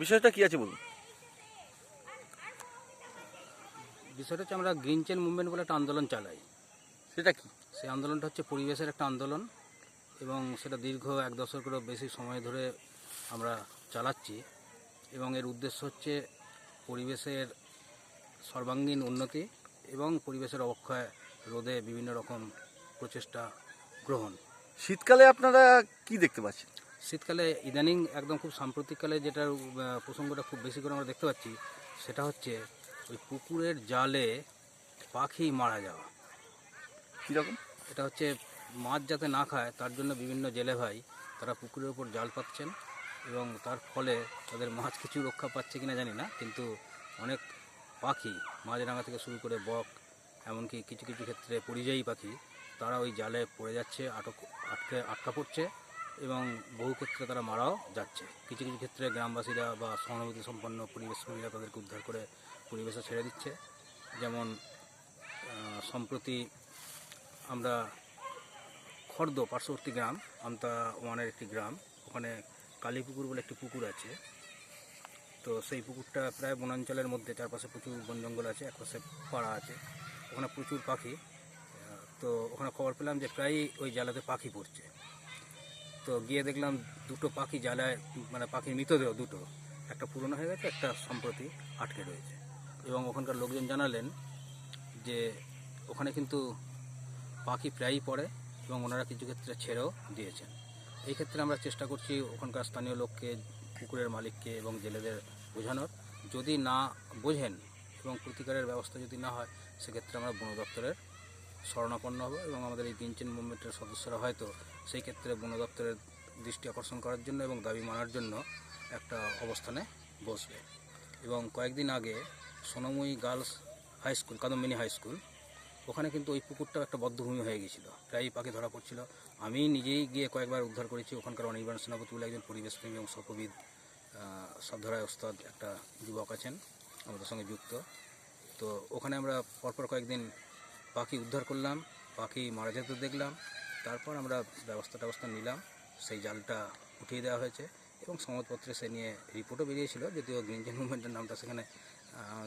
বিষয়টা কি আছে বলুন? বিষয়টা হচ্ছে আমরা গ্রিন চেন মুভমেন্ট বলে একটা আন্দোলন চালাই। সেটা কি? সেই আন্দোলনটা হচ্ছে পরিবেশের একটা আন্দোলন এবং সেটা দীর্ঘ এক দশকেরও বেশি সময় ধরে আমরা চালাচ্ছি এবং এর উদ্দেশ্য হচ্ছে পরিবেশের সর্বাঙ্গীন উন্নতি এবং পরিবেশের অবক্ষয় রোধে বিভিন্ন রকম প্রচেষ্টা গ্রহণ। শীতকালে আপনারা কি দেখতে পাচ্ছেন? শীতকালে ইদানিং একদম খুব সাম্প্রতিককালে যেটার প্রসঙ্গটা খুব বেশি করে আমরা দেখতে পাচ্ছি সেটা হচ্ছে ওই পুকুরের জালে পাখি মারা যাওয়া। কীরকম? এটা হচ্ছে মাছ যাতে না খায় তার জন্য বিভিন্ন জেলে ভাই তারা পুকুরের উপর জাল পাচ্ছেন এবং তার ফলে তাদের মাছ কিছু রক্ষা পাচ্ছে কিনা জানি না কিন্তু অনেক পাখি মাছরাঙা থেকে শুরু করে বক এমনকি কিছু কিছু ক্ষেত্রে পরিযায়ী পাখি তারা ওই জালে পড়ে যাচ্ছে আটক আটকে আটকা পড়ছে। এবং বহু ক্ষেত্রে তারা মারাও যাচ্ছে। কিছু কিছু ক্ষেত্রে গ্রামবাসীরা বা সহানুভূতি সম্পন্ন পরিবেশ কর্মীরা তাদেরকে উদ্ধার করে পরিবেশে ছেড়ে দিচ্ছে। যেমন সম্প্রতি আমরা খর্দ পার্শ্ববর্তী গ্রাম, আমতা ওয়ানের একটি গ্রাম, ওখানে কালীপুকুর বলে একটি পুকুর আছে। তো সেই পুকুরটা প্রায় বনাঞ্চলের মধ্যে, চারপাশে প্রচুর বন জঙ্গল আছে একপাশে পাড়া আছে, ওখানে প্রচুর পাখি। তো ওখানে খবর পেলাম যে প্রায়ই ওই জালাতে পাখি পড়ছে। তো গিয়ে দেখলাম দুটো পাখি জ্বালায় মানে পাখির মৃতদেহ দুটো। একটা পুরনো হয়ে গেছে, একটা সম্প্রতি আটকে রয়েছে। এবং ওখানকার লোকজন জানালেন যে ওখানে কিন্তু পাখি প্রায়ই পড়ে এবং ওনারা কিছু ক্ষেত্রে ছেড়েও দিয়েছেন। এই ক্ষেত্রে আমরা চেষ্টা করছি ওখানকার স্থানীয় লোককে, পুকুরের মালিককে এবং জেলেদের বোঝানোর। যদি না বোঝেন এবং প্রতিকারের ব্যবস্থা যদি না হয়, সেক্ষেত্রে আমরা বন দপ্তরের শরণাপন্ন হবে এবং আমাদের এই গ্রিনচেন মুভমেন্টের সদস্যরা হয়তো সেই ক্ষেত্রে বন দপ্তরের দৃষ্টি আকর্ষণ করার জন্য এবং দাবি মানার জন্য একটা অবস্থানে বসবে। এবং কয়েকদিন আগে Sonamoyee girls high school, Kadambini high school, ওখানে কিন্তু ওই পুকুরটাও একটা বদ্ধভূমি হয়ে গেছিল প্রায়ই পাখি ধরা পড়ছিল। আমি নিজেই গিয়ে কয়েকবার উদ্ধার করেছি। ওখানকার অনির্বাণ সেনাপতি বলে একজন পরিবেশপ্রেমী এবং সপবিদ সাবধারায় ওস্তাদ একটা যুবক আছেন, আমাদের সঙ্গে যুক্ত। তো ওখানে আমরা পরপর কয়েকদিন পাখি উদ্ধার করলাম, পাখি মারা যেতে দেখলাম, তারপর আমরা ব্যবস্থা ট্যবস্থা নিলাম, সেই জালটা উঠিয়ে দেওয়া হয়েছে এবং সংবাদপত্রে সে নিয়ে রিপোর্টও বেরিয়েছিল, যদিও গ্রিন জেন মুভমেন্টের নামটা সেখানে